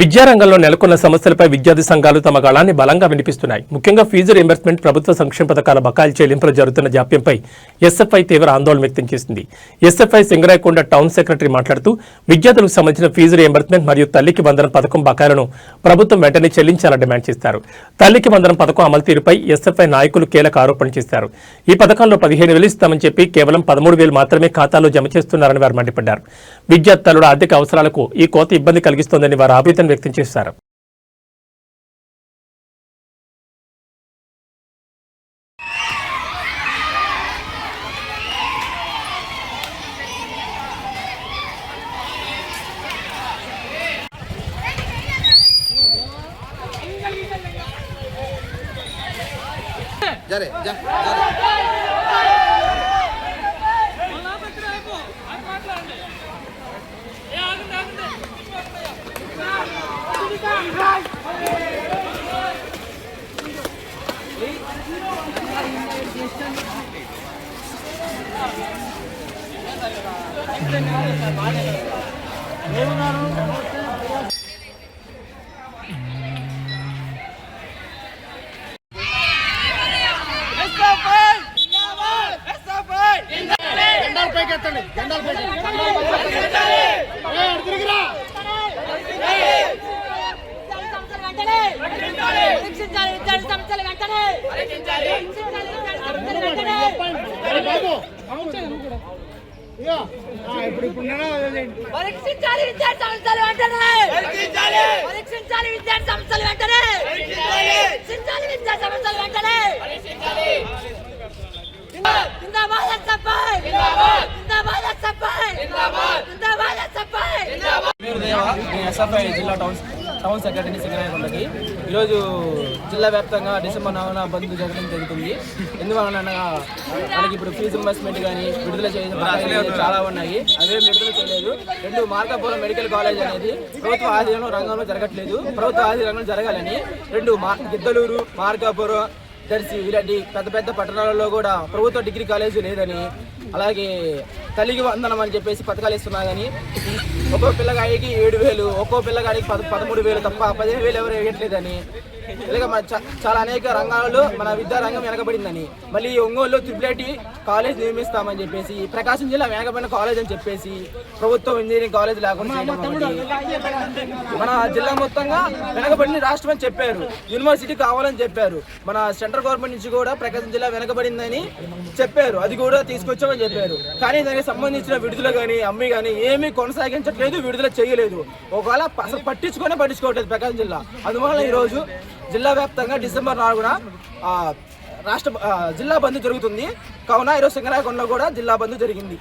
విద్యారంగంలో నెలకొన్న సమస్యలపై విద్యార్థి సంఘాలు తమ గళాన్ని బలంగా వినిపిస్తున్నాయి. ముఖ్యంగా ఫీజు రీయింబర్స్మెంట్ ప్రభుత్వ సంక్షేమ పథకాల బకాయిల చెల్లింపులు జరుగుతున్న జాప్యంపై ఎస్ఎఫ్ఐ తీవ్ర ఆందోళన వ్యక్తం చేసింది. ఎస్ఎఫ్ఐ సింగరాయకొండ టౌన్ సెక్రటరీ మాట్లాడుతూ విద్యార్థులకు సంబంధించిన ఫీజు రీయింబర్స్మెంట్ మరియు తల్లికి వందనం పథకం బకాయిలను ప్రభుత్వం వెంటనే చెల్లించాలని డిమాండ్ చేస్తారు. తల్లికి వందనం పథకం అమలు తీరుపై ఎస్ఎఫ్ఐ నాయకులు కీలక ఆరోపణ చేశారు. ఈ పథకంలో పదిహేను వేలు ఇస్తామని చెప్పి కేవలం పదమూడు వేలు మాత్రమే ఖాతాలో జమ చేస్తున్నారని వారు మండిపడ్డారు. విద్యార్థి ఆర్థిక అవసరాలకు ఈ కోత ఇబ్బంది కలిగిస్తోందని వారు ఆవేదన వ్యక్తం చేస్తారు జరే జా జరే. పైకి ఎత్తండి జెండాలు పైకి తిరిగిరా సంస్థలు వెంటనే పరీక్షించాలి విద్యార్థి సంస్థలు వెంటనే పరీక్షించాలి విద్యార్థి సంస్థలు వెంటనే అరే బాబు ఇగో, ఆ, ఇప్పుడు ఇప్పుడు? పరీక్షించాలి విద్యార్థి సంస్థలు వెంటనే! పరీక్షించాలి! పరీక్షించాలి విద్యార్థి సంస్థలు వెంటనే! పరీక్షించాలి! విద్యార్థి సంస్థలు వెంటనే! జిందాబాద్! ఎస్ఎఫ్ఐ జిందాబాద్! జిందాబాద్ నేను ఎస్ఎఫ్ఐ జిల్లా టౌన్ టౌన్ సెక్రటరీ సింగరాయకొండకి ఈరోజు జిల్లా వ్యాప్తంగా డిసెంబర్ నాలుగున బంద్ జరగడం జరుగుతుంది. ఎందువలనగా మనకి ఇప్పుడు ఫీజు ఇన్వెస్ట్మెంట్ కానీ విడుదల చేయడం చాలా ఉన్నాయి. అవే విడుదల చేయలేదు. రెండు మార్కాపురం మెడికల్ కాలేజ్ అనేది ప్రభుత్వ ఆధీనంలో రంగంలో జరగట్లేదు. ప్రభుత్వ ఆధీనంలో జరగాలని రెండు మా గిద్దలూరు మార్కాపురం దర్శి ఇలాంటి పెద్ద పెద్ద పట్టణాలలో కూడా ప్రభుత్వ డిగ్రీ కాలేజీ లేదని అలాగే తల్లికి వందనం అని చెప్పేసి పథకాలు ఇస్తున్నా కానీ ఒక్కో పిల్లగాడికి ఏడు వేలు ఒక్కో పిల్లగాడికి పద పదమూడు వేలు తప్ప పదిహేను వేలు ఎవరు వేయట్లేదని. ఇలాగ మన చాలా అనేక రంగాలలో మన విద్యారంగం వెనకబడిందని. మళ్ళీ ఒంగోలులో త్రిపుల్ కాలేజ్ నిర్మిస్తామని చెప్పేసి ప్రకాశం జిల్లా వెనకబడిన కాలేజ్ అని చెప్పేసి ప్రభుత్వం ఇంజనీరింగ్ కాలేజ్ లేకుండా. మన జిల్లా మొత్తంగా వెనకబడిన రాష్ట్రం అని చెప్పారు. యూనివర్సిటీ కావాలని చెప్పారు. మన సెంట్రల్ గవర్నమెంట్ నుంచి కూడా ప్రకాశం జిల్లా వెనకబడిందని చెప్పారు. అది కూడా తీసుకొచ్చామని చెప్పారు. కానీ దానికి సంబంధించిన విడుదల కానీ అమ్మి కానీ ఏమీ కొనసాగించట్లేదు విడుదల చేయలేదు. ఒకవేళ అసలు పట్టించుకొని పట్టించుకోవట్లేదు ప్రకాశం జిల్లా. అందువల్ల ఈరోజు జిల్లా వ్యాప్తంగా డిసెంబర్ నాలుగున రాష్ట్ర జిల్లా బంద్ జరుగుతుంది. కావున ఈరోజు సింగరాయకొండలో కూడా జిల్లా బంద్ జరిగింది.